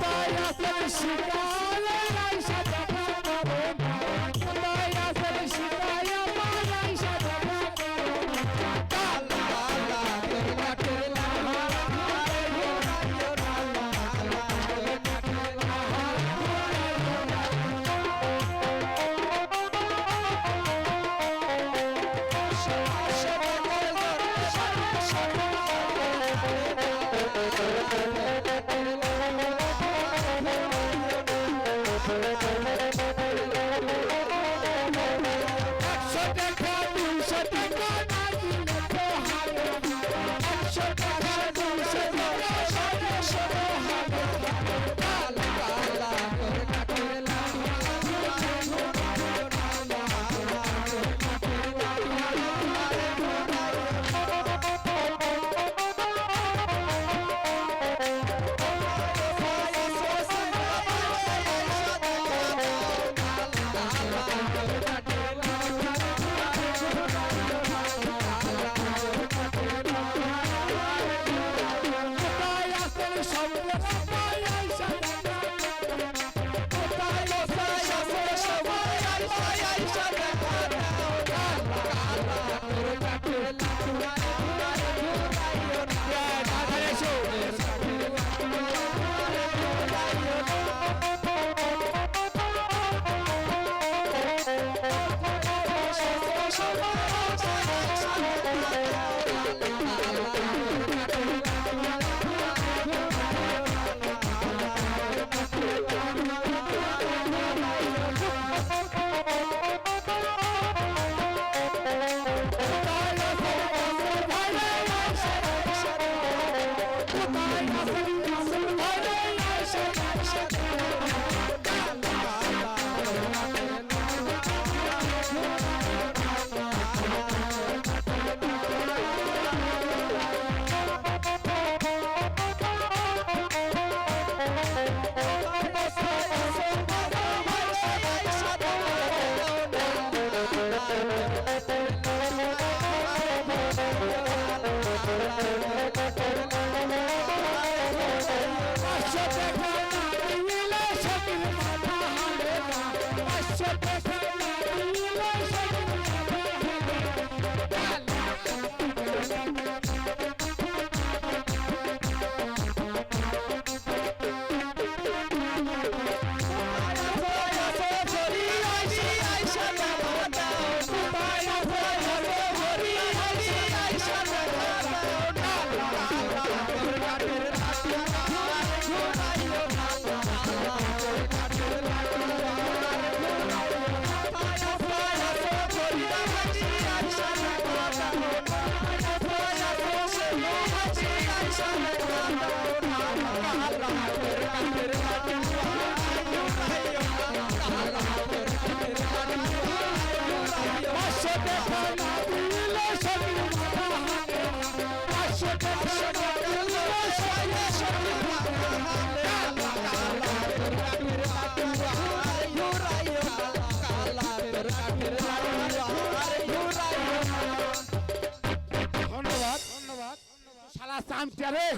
Sai a flecha, Thank you. Thank you. পাঁচশো आमच्या रे